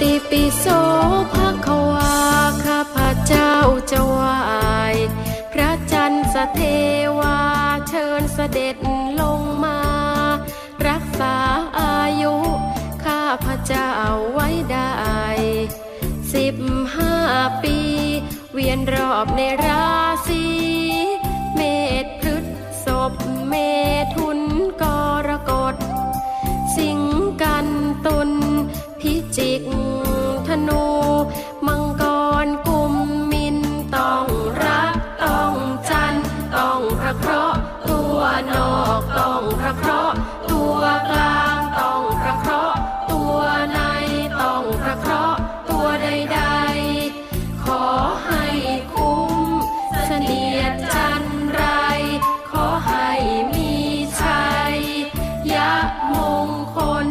ติปิโสภะคะวาข้าพระเจ้าจะไหวายพระจันทร์สเทวาเชิญเสด็จลงมา รักษาอายุข้าพระเจ้าไว้ได้สิบห้าปี เวียนรอบในราศีเมษพฤษศพเมถุนกรกฎ สิงกันตุลพิจิก เระตัวกลางต้องพระเคราะห์ตัวในต้องพระเคราะห์ตัวใดๆ ขอให้คุ้มเสนียดจันไร ขอให้มีชัยยะมงคล